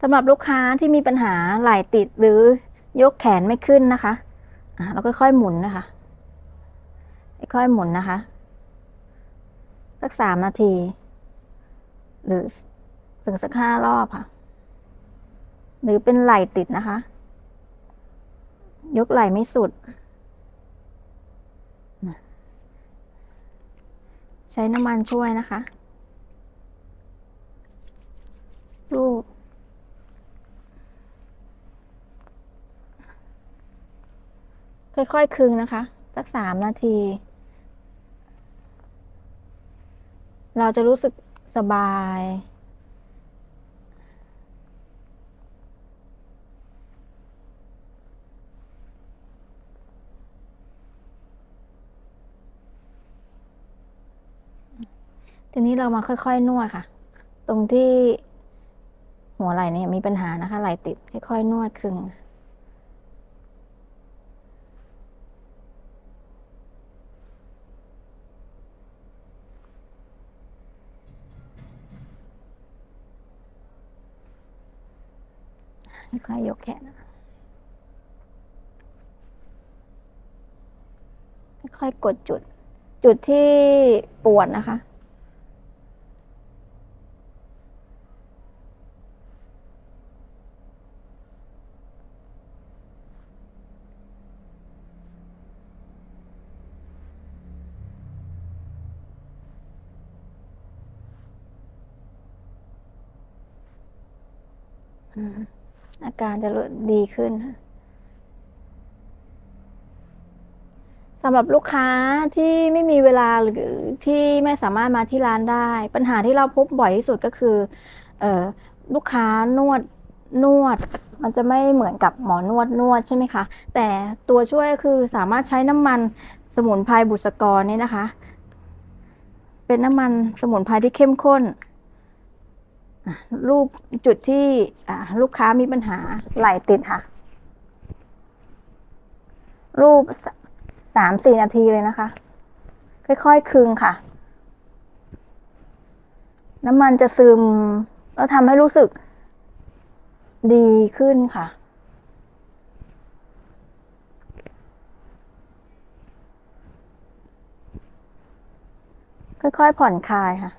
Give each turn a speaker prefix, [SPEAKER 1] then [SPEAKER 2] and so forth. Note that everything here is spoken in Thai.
[SPEAKER 1] สำหรับลูกค้าที่มีปัญหาไหล่ติดหรือยกแขนไม่ขึ้นนะคะอ่าเราค่อยๆหมุนนะคะ ค่อยๆหมุนนะคะ สักสามนาที หรือถึงสักห้ารอบค่ะ หรือเป็นไหล่ติดนะคะ ยกไหล่ไม่สุด ใช้น้ำมันช่วยนะคะรูป ค่อยๆ คึงนะคะ สักสามนาที เราจะรู้สึกสบาย ทีนี้เรามาค่อยๆ นวดค่ะ ตรงที่หัวไหล่เนี่ยมีปัญหานะคะ ไหล่ติด ค่อยๆ นวดคึง ค่อยยกแขนค่อยกดจุด จุดที่ปวดนะคะอืม อาการจะดีขึ้นสำหรับลูกค้าที่ไม่มีเวลาหรือที่ไม่สามารถมาที่ร้านได้ ปัญหาที่เราพบบ่อยที่สุดก็คือออลูกค้านวดนวด มันจะไม่เหมือนกับหมอนวดนวดใช่ไหมคะแต่ตัวช่วยคือสามารถใช้น้ำมันสมุนไพรบุษกรนี่นะคะ เป็นน้ำมันสมุนไพรที่เข้มข้น รูปจุดที่ลูกค้ามีปัญหาไหลติดค่ะ รูปสามสี่นาทีเลยนะคะ ค่อยๆคึงค่ะ น้ำมันจะซึม แล้วทำให้รู้สึกดีขึ้นค่ะค่อยๆผ่อนคลายค่ะ